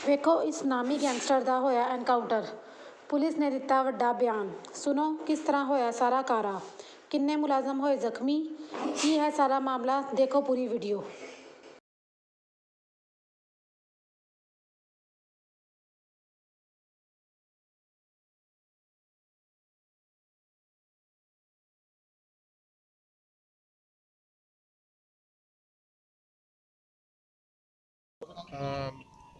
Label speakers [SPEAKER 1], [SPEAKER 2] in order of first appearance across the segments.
[SPEAKER 1] ਵੇਖੋ ਇਸ ਨਾਮੀ ਗੈਂਗਸਟਰ ਦਾ ਹੋਇਆ ਐਨਕਾਊਂਟਰ ਪੁਲਿਸ ਨੇ ਦਿੱਤਾ ਵੱਡਾ ਬਿਆਨ ਸੁਣੋ ਕਿਸ ਤਰ੍ਹਾਂ ਹੋਇਆ ਸਾਰਾ ਕਾਰਾ ਕਿੰਨੇ ਮੁਲਾਜ਼ਮ ਹੋਏ ਜ਼ਖਮੀ ਕੀ ਹੈ ਸਾਰਾ ਮਾਮਲਾ ਦੇਖੋ ਪੂਰੀ ਵੀਡੀਓ
[SPEAKER 2] ਅਮ ਇਹ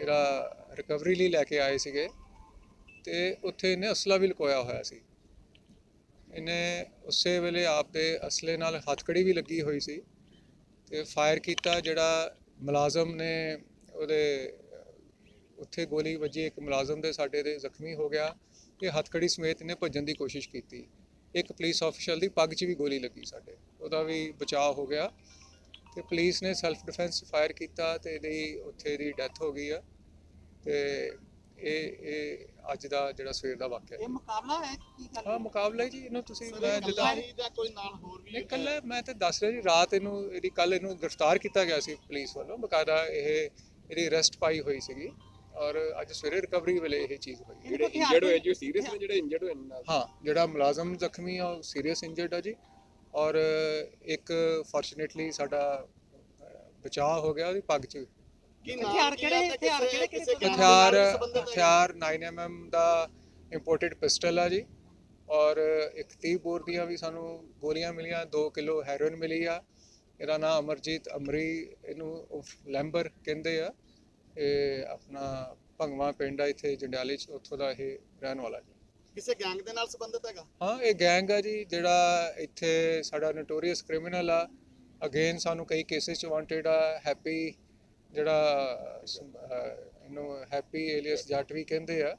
[SPEAKER 2] ਇਹਦਾ ਰਿਕਵਰੀ ਲਈ ਲੈ ਕੇ ਆਏ ਸੀਗੇ ਤੇ ਉੱਥੇ ਇਹਨੇ ਅਸਲਾ ਵੀ ਲੁਕੋਇਆ ਹੋਇਆ ਸੀ। ਇਹਨੇ ਉਸੇ ਵੇਲੇ ਆਪ ਦੇ ਅਸਲੇ ਨਾਲ ਹੱਥਕੜੀ ਵੀ ਲੱਗੀ ਹੋਈ ਸੀ ਤੇ ਫਾਇਰ ਕੀਤਾ ਜਿਹੜਾ ਮੁਲਾਜ਼ਮ ਨੇ ਉਹਦੇ, ਉੱਥੇ ਗੋਲੀ ਵੱਜੀ, ਇੱਕ ਮੁਲਾਜ਼ਮ ਦੇ ਸਾਡੇ ਦੇ ਜ਼ਖਮੀ ਹੋ ਗਿਆ ਤੇ ਹੱਥਕੜੀ ਸਮੇਤ ਇਹਨੇ ਭੱਜਣ ਦੀ ਕੋਸ਼ਿਸ਼ ਕੀਤੀ। ਇੱਕ ਪੁਲਿਸ ਅਫੀਸ਼ਲ ਦੀ ਪੱਗ 'ਚ ਵੀ ਗੋਲੀ ਲੱਗੀ ਸਾਡੇ। ਉਹਦਾ ਵੀ ਬਚਾਅ ਹੋ ਗਿਆ। ਤੇ ਪੁਲਿਸ ਨੇ ਸੈਲਫ ਡਿਫੈਂਸ ਫਾਇਰ ਕੀਤਾ ਤੇ ਇਹਦੀ ਉੱਥੇ ਦੀ ਡੈਥ ਹੋ ਗਈ ਆ। ਤੇ ਇਹ ਇਹ ਅੱਜ ਦਾ ਜਿਹੜਾ ਸਵੇਰ ਦਾ ਵਾਕਿਆ
[SPEAKER 3] ਇਹ ਮੁਕਾਬਲਾ ਹੈ? ਕੀ ਗੱਲ
[SPEAKER 2] ਹਾਂ ਮੁਕਾਬਲਾ ਜੀ ਇਹਨੂੰ ਤੁਸੀਂ ਜਿੱਦਾਂ
[SPEAKER 3] ਕੋਈ ਨਾਲ ਹੋਰ ਵੀ
[SPEAKER 2] ਨਹੀਂ ਕੱਲ ਮੈਂ ਤੇ ਦੱਸ ਰਿਹਾ ਜੀ ਰਾਤ ਇਹਨੂੰ ਇਹਦੀ ਕੱਲ ਇਹਨੂੰ ਗ੍ਰਿਫਤਾਰ ਕੀਤਾ ਗਿਆ ਸੀ ਪੁਲਿਸ ਵੱਲੋਂ। ਬਕਾਇਦਾ ਇਹ ਇਹਦੀ ਅਰੈਸਟ ਪਾਈ ਹੋਈ ਸੀਗੀ ਔਰ ਅੱਜ ਸਵੇਰੇ ਰਿਕਵਰੀ ਵੇਲੇ ਇਹ ਚੀਜ਼ ਹੋਈ।
[SPEAKER 3] ਜਿਹੜੇ ਇੰਜਰਡ ਹੋਏ ਜੋ ਸੀਰੀਅਸ ਨੇ
[SPEAKER 4] ਜਿਹੜੇ ਇੰਜਰਡ ਹੋਏ ਨੇ
[SPEAKER 2] ਹਾਂ ਜਿਹੜਾ ਮੁਲਾਜ਼ਮ ਜ਼ਖਮੀ ਆ ਉਹ ਸੀਰੀਅਸ ਇੰਜਰਡ ਆ ਜੀ। ਔਰ ਇੱਕ ਫੋਰਚੂਨੇਟਲੀ ਸਾਡਾ ਬਚਾਅ ਹੋ ਗਿਆ ਉਹਦੀ ਪੱਗ 'ਚ।
[SPEAKER 3] ਕੀ ਹਥਿਆਰ ਕਿਹੜੇ ਹਥਿਆਰ ਕਿਹੜੇ ਕਿਹੜੇ
[SPEAKER 2] ਹਥਿਆਰ ਹਥਿਆਰ 9mm ਦਾ ਇੰਪੋਰਟਡ ਪਿਸਟਲ ਆ ਜੀ। ਔਰ ਇੱਕ 30 ਬੋਰ ਦੀਆਂ ਵੀ ਸਾਨੂੰ ਗੋਲੀਆਂ ਮਿਲੀਆਂ 2 ਕਿਲੋ ਹੈਰੋਇਨ ਮਿਲੀ ਆ। ਇਹਦਾ ਨਾਮ ਅਮਰਜੀਤ ਅਮਰੀ ਇਹਨੂੰ ਲੈਂਬਰ ਕਹਿੰਦੇ ਆ। ਇਹ ਆਪਣਾ ਭੰਗਵਾ ਪਿੰਡ ਆ ਇੱਥੇ ਜੰਡਿਆਲੇ ਚ ਉੱਥੋਂ ਦਾ ਇਹ ਰਹਿਣ ਵਾਲਾ ਜੀ।
[SPEAKER 3] ਕਿਸੇ ਗੈਂਗ ਦੇ ਨਾਲ ਸੰਬੰਧਿਤ ਹੈਗਾ?
[SPEAKER 2] ਹਾਂ, ਇਹ ਗੈਂਗ ਆ ਜੀ, ਜਿਹੜਾ ਇੱਥੇ ਸਾਡਾ ਨੋਟੋਰੀਅਸ ਕ੍ਰਿਮੀਨਲ ਆ। ਅਗੇਨ ਸਾਨੂੰ ਕਈ ਕੇਸਿਸ ਚ ਵਾਂਟਡ ਆ ਹੈਪੀ ਜਿਹੜਾ ਇਹਨੂੰ ਹੈਪੀ ਏਲੀਅਸ ਜੱਟ ਵੀ ਕਹਿੰਦੇ ਆ।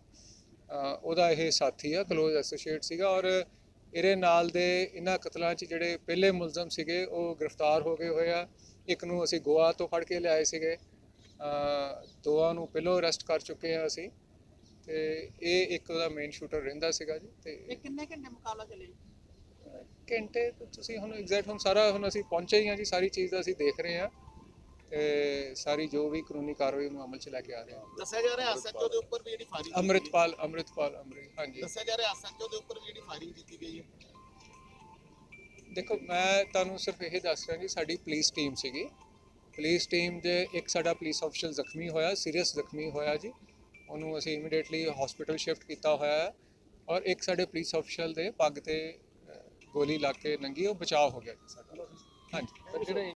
[SPEAKER 2] ਉਹਦਾ ਇਹ ਸਾਥੀ ਆ ਕਲੋਜ਼ ਐਸੋਸੀਏਟ ਸੀਗਾ ਔਰ ਇਹਦੇ ਨਾਲ ਦੇ ਇਹਨਾਂ ਕਤਲਾਂ 'ਚ ਜਿਹੜੇ ਪਹਿਲੇ ਮੁਲਜ਼ਮ ਸੀਗੇ, ਉਹ ਗ੍ਰਿਫਤਾਰ ਹੋ ਗਏ ਹੋਏ ਆ। ਇੱਕ ਨੂੰ ਅਸੀਂ ਗੋਆ ਤੋਂ ਫੜ ਕੇ ਲਿਆਏ ਸੀਗੇ। ਅਹ, ਦੋਵਾਂ ਨੂੰ ਪਹਿਲਾਂ ਅਰੈਸਟ ਕਰ ਚੁੱਕੇ ਆ ਅਸੀਂ। ਤੇ ਇਹ ਇੱਕ ਉਹਦਾ ਮੇਨ ਸ਼ੂਟਰ ਰਹਿੰਦਾ ਸੀਗਾ ਜੀ ਤੇ
[SPEAKER 3] ਇਹ ਕਿੰਨੇ ਘੰਟੇ ਮੁਕਾਬਲਾ ਚੱਲੇ
[SPEAKER 2] ਘੰਟੇ ਤੋਂ ਤੁਸੀਂ ਹੁਣ ਐਗਜ਼ੈਕਟ ਹੁਣ ਸਾਰਾ ਹੁਣ ਅਸੀਂ ਪਹੁੰਚੇ ਹੀ ਹਾਂ ਜੀ ਸਾਰੀ ਚੀਜ਼ ਦਾ ਅਸੀਂ ਦੇਖ ਰਹੇ ਹਾਂ ਤੇ ਸਾਰੀ ਜੋ ਵੀ ਕਾਨੂੰਨੀ ਕਾਰਵਾਈ ਨੂੰ ਅਮਲ 'ਚ ਲੈ ਕੇ ਆ ਰਹੇ ਹਾਂ।
[SPEAKER 3] ਦੱਸਿਆ ਜਾ ਰਿਹਾ ਐਸਐਚਓ ਦੇ ਉੱਪਰ ਵੀ ਜਿਹੜੀ ਫਾਇਰਿੰਗ।
[SPEAKER 2] ਅੰਮ੍ਰਿਤਪਾਲ ਅੰਮ੍ਰਿਤਪਾਲ ਅਮਰੀ ਹਾਂਜੀ।
[SPEAKER 3] ਦੱਸਿਆ ਜਾ ਰਿਹਾ ਐਸਐਚਓ ਦੇ ਉੱਪਰ ਵੀ ਜਿਹੜੀ ਫਾਇਰਿੰਗ ਕੀਤੀ ਗਈ ਹੈ?
[SPEAKER 2] ਦੇਖੋ ਮੈਂ ਤੁਹਾਨੂੰ ਸਿਰਫ ਇਹ ਦੱਸ ਰਿਹਾ ਜੀ ਸਾਡੀ ਪੁਲਿਸ ਟੀਮ ਸੀਗੀ। ਪੁਲਿਸ ਟੀਮ ਦੇ ਇੱਕ ਸਾਡਾ ਪੁਲਿਸ ਅਫਸਰ ਜ਼ਖਮੀ ਹੋਇਆ ਸੀਰੀਅਸ ਜ਼ਖਮੀ ਹੋਇਆ ਜੀ। ਉਹਨੂੰ ਅਸੀਂ ਇਮੀਡੀਏਟਲੀ ਹਸਪੀਟਲ ਸ਼ਿਫਟ ਕੀਤਾ ਹੋਇਆ ਹੈ ਔਰ ਇੱਕ ਸਾਡੇ ਪੁਲਿਸ ਅਫਸਰ ਦੇ ਪੱਗ ਤੇ ਗੋਲੀ ਲੱਗ ਕੇ ਨੰਗੀ ਉਹ ਬਚਾਅ ਹੋ ਗਿਆ ਜੀ ਸਾਡਾ। ਹਾਂਜੀ।
[SPEAKER 4] ਜਿਹੜੇ